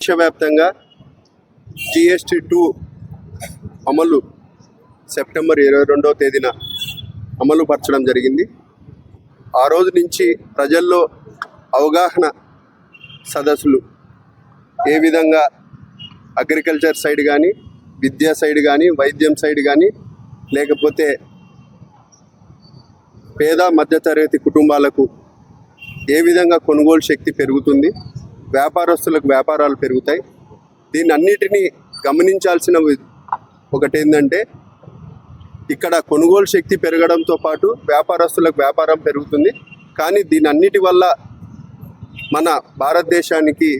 దేశవ్యాప్తంగా GST two అమలు September ఇరవై రెండవ తేదీన అమలు పరచడం జరిగింది. ఆ రోజు నుంచి ప్రజల్లో అవగాహన సదస్సులు ఏ విధంగా అగ్రికల్చర్ సైడ్ కానీ విద్యా సైడ్ కానీ వైద్యం సైడ్ కానీ లేకపోతే పేద మధ్యతరగతి కుటుంబాలకు ఏ విధంగా కొనుగోలు శక్తి పెరుగుతుంది వ్యాపారస్తులకు వ్యాపారాలు పెరుగుతాయి. దీన్ని అన్నిటినీ గమనించాల్సిన ఒకటి ఏంటంటే ఇక్కడ కొనుగోలు శక్తి పెరగడంతో పాటు వ్యాపారస్తులకు వ్యాపారం పెరుగుతుంది. కానీ దీని అన్నిటి వల్ల మన భారతదేశానికి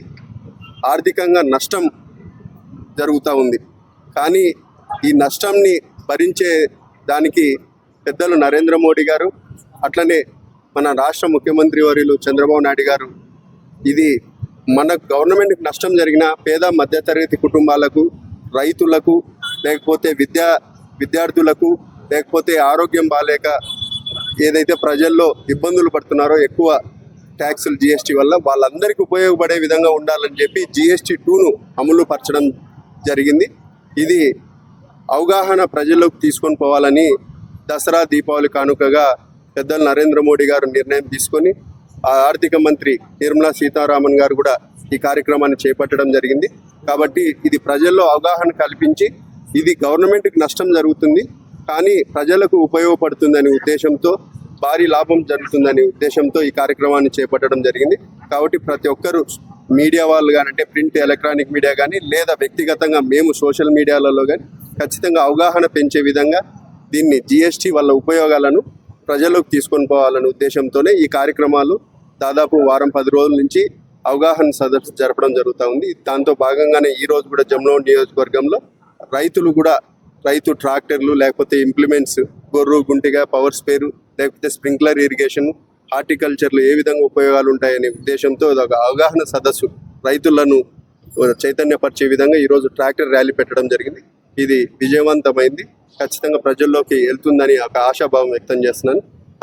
ఆర్థికంగా నష్టం జరుగుతూ ఉంది. కానీ ఈ నష్టంని భరించే దానికి పెద్దలు నరేంద్ర మోడీ గారు అట్లనే మన రాష్ట్ర ముఖ్యమంత్రి వర్యులు చంద్రబాబు నాయుడు గారు ఇది మన గవర్నమెంట్కి నష్టం జరిగిన పేద మధ్యతరగతి కుటుంబాలకు రైతులకు లేకపోతే విద్యా విద్యార్థులకు లేకపోతే ఆరోగ్యం బాగాలేక ఏదైతే ప్రజల్లో ఇబ్బందులు పడుతున్నారో ఎక్కువ ట్యాక్సులు జిఎస్టీ వల్ల వాళ్ళందరికీ ఉపయోగపడే విధంగా ఉండాలని చెప్పి జిఎస్టీ టూను అమలు పరచడం జరిగింది. ఇది అవగాహన ప్రజల్లోకి తీసుకొని పోవాలని దసరా దీపావళి కానుకగా పెద్దలు నరేంద్ర మోడీ గారు నిర్ణయం తీసుకొని ఆర్థిక మంత్రి నిర్మలా సీతారామన్ గారు కూడా ఈ కార్యక్రమాన్ని చేపట్టడం జరిగింది. కాబట్టి ఇది ప్రజల్లో అవగాహన కల్పించి ఇది గవర్నమెంట్కి నష్టం జరుగుతుంది. కానీ ప్రజలకు ఉపయోగపడుతుందనే ఉద్దేశంతో భారీ లాభం జరుగుతుందనే ఉద్దేశంతో ఈ కార్యక్రమాన్ని చేపట్టడం జరిగింది. కాబట్టి ప్రతి ఒక్కరూ మీడియా వాళ్ళు కానీ అంటే ప్రింట్ ఎలక్ట్రానిక్ మీడియా కానీ లేదా వ్యక్తిగతంగా మేము సోషల్ మీడియాలలో కానీ ఖచ్చితంగా అవగాహన పెంచే విధంగా దీన్ని జిఎస్టీ వల్ల ఉపయోగాలను ప్రజల్లోకి తీసుకొని పోవాలనే ఉద్దేశంతోనే ఈ కార్యక్రమాలు దాదాపు వారం పది రోజుల నుంచి అవగాహన సదస్సు జరపడం జరుగుతూ ఉంది. దాంతో భాగంగానే ఈ రోజు కూడా జమ్నోడ్ నియోజకవర్గంలో రైతులు కూడా రైతు ట్రాక్టర్లు లేకపోతే ఇంప్లిమెంట్స్ గొర్రు గుంటిగా పవర్ స్పేరు లేకపోతే స్ప్రింక్లర్ ఇరిగేషన్ హార్టికల్చర్లు ఏ విధంగా ఉపయోగాలు ఉంటాయనే ఉద్దేశంతో ఒక అవగాహన సదస్సు. రైతులను చైతన్యపరిచే విధంగా ఈరోజు ట్రాక్టర్ ర్యాలీ పెట్టడం జరిగింది. ఇది విజయవంతమైంది. ఖచ్చితంగా ప్రజల్లోకి వెళ్తుందని ఒక ఆశాభావం వ్యక్తం చేస్తున్నాను.